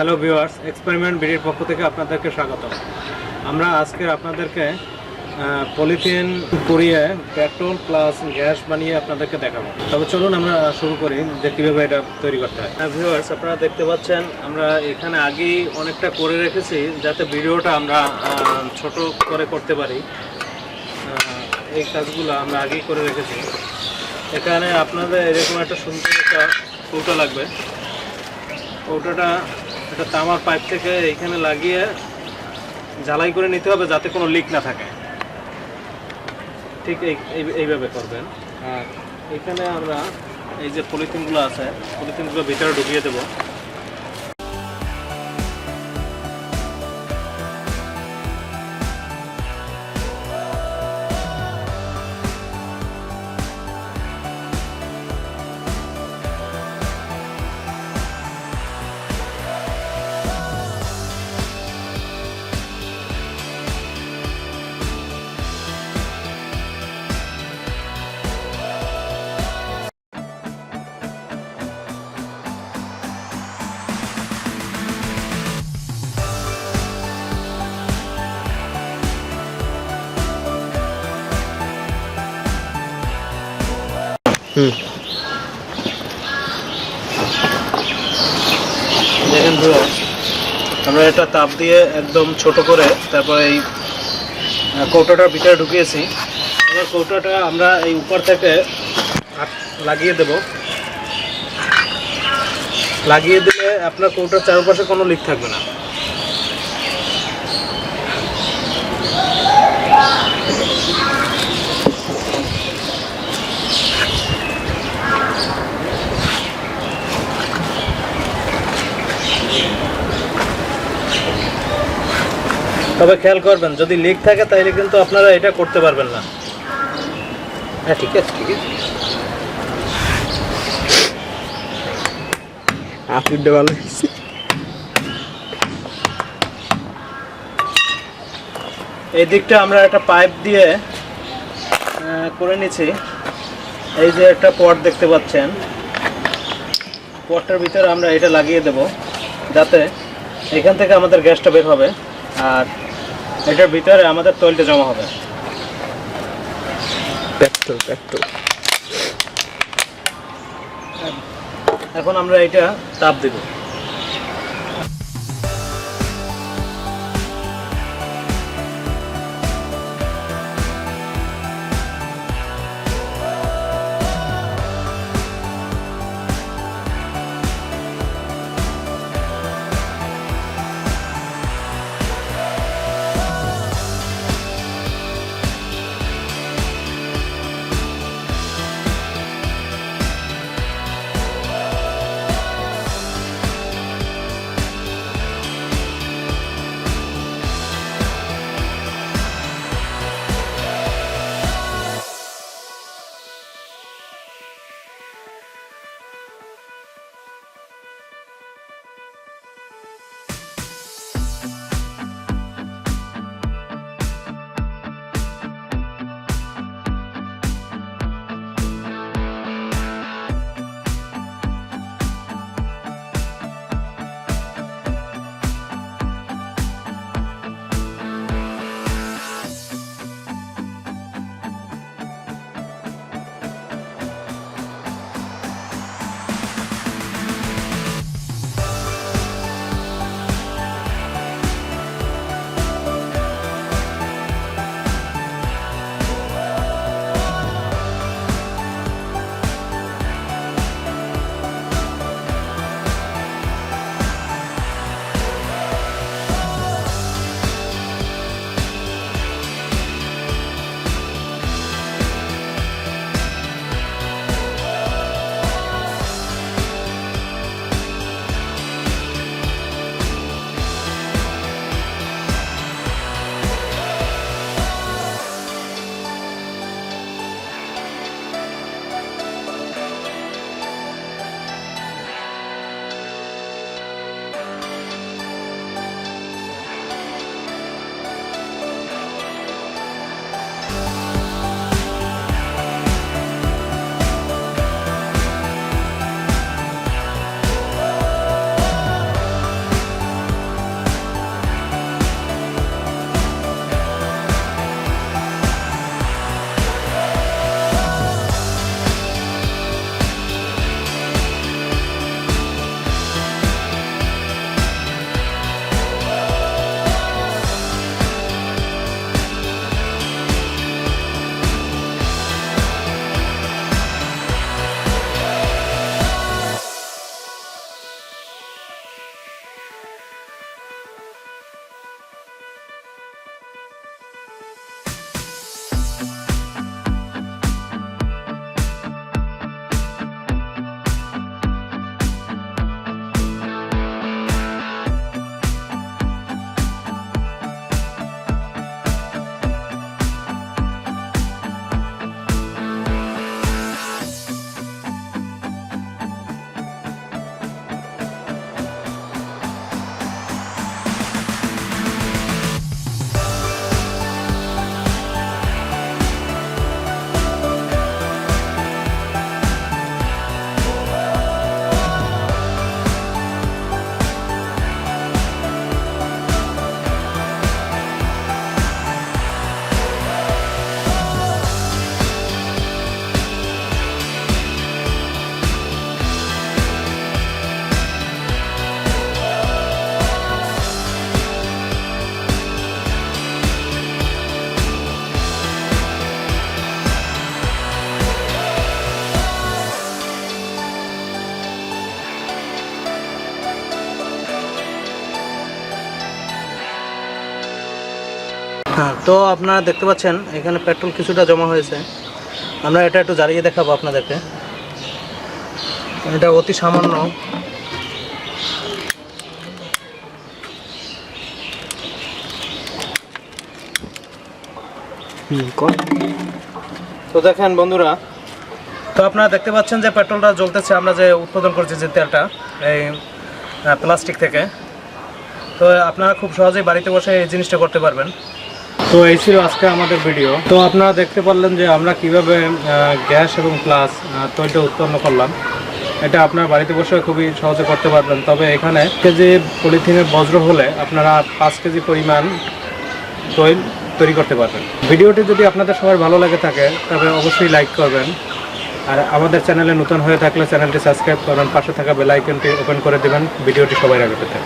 Hello viewers experiment বিডির পক্ষ থেকে আপনাদেরকে স্বাগত আমরা আজকে আপনাদেরকে পলিথিন পুড়িয়ে পেট্রোল প্লাস গ্যাস বানিয়ে আপনাদেরকে দেখাবো। তবে চলুন আমরা শুরু করি যে কীভাবে এটা তৈরি করতে হয়। ভিউয়ার্স আপনারা দেখতে পাচ্ছেন, আমরা এখানে আগেই অনেকটা করে রেখেছি যাতে ভিডিওটা আমরা ছোট করে করতে পারি। এই কাজগুলো আমরা আগেই করে রেখেছি। এখানে আপনাদের এরকম একটা সুন্দর একটা কৌটো লাগবে। কৌটোটা একটা তামার পাইপ থেকে এইখানে লাগিয়ে জ্বালাই করে নিতে হবে যাতে কোনো লিক না থাকে। ঠিক এই, এই- এইভাবে করবেন। আর এখানে আমরা এই যে পলিথিনগুলো আছে, পলিথিনগুলো ভিতরে ঢুকিয়ে দেবো। দেখেন আমরা এটা তাপ দিয়ে একদম ছোট করে তারপরে এই কৌটোটার ভিতরে ঢুকিয়েছি। কৌটোটা আমরা এই উপর থেকে লাগিয়ে দেব। লাগিয়ে দিলে আপনার কৌটোর চারপাশে কোনো লিক থাকবে না। তবে খেয়াল করবেন যদি লিক থাকে তাহলে কিন্তু আপনারা এটা করতে পারবেন না। হ্যাঁ ঠিক আছে ঠিক আছে। আপনিটা ভালো হয়েছে। এই দিকটা আমরা একটা পাইপ দিয়ে করে নিছি এই যে একটা পট দেখতে পাচ্ছেন। পটটার ভিতরে আমরা এটা লাগিয়ে দেব যাতে এখান থেকে আমাদের গ্যাসটা বের হবে। আর এটার ভিতরে আমাদের তৈলটা জমা হবে। পেট্রোল পেট্রোল এখন আমরা এটা তাপ দেব। হ্যাঁ তো আপনারা দেখতে পাচ্ছেন এখানে পেট্রোল কিছুটা জমা হয়েছে। আমরা এটা একটু জ্বালিয়ে দেখাবো আপনাদেরকে। এটা অতি সামান্য। তো দেখেন বন্ধুরা তো আপনারা দেখতে পাচ্ছেন যে পেট্রোলটা জ্বলতেছে আমরা যে উৎপাদন করছি যে তেলটা এই প্লাস্টিক থেকে তো আপনারা খুব সহজেই বাড়িতে বসে এই জিনিসটা করতে পারবেন। তো এই ছিল আজকে আমাদের ভিডিও তো আপনারা দেখতে পারলেন যে আমরা কীভাবে গ্যাস এবং প্লাস তৈলটা উৎপন্ন করলাম। এটা আপনার বাড়িতে বসে খুবই সহজে করতে পারবেন। তবে এখানে কেজি পলিথিনের বজ্র হলে আপনারা পাঁচ কেজি পরিমাণ তৈল তৈরি করতে পারবেন। ভিডিওটি যদি আপনাদের সবার ভালো লাগে থাকে, তবে অবশ্যই লাইক করবেন। আর আমাদের চ্যানেলে নতুন হয়ে থাকলে চ্যানেলটি সাবস্ক্রাইব করবেন, পাশে থাকা বেল আইকনটি ওপেন করে দেবেন। ভিডিওটি সবাই আগে পেতে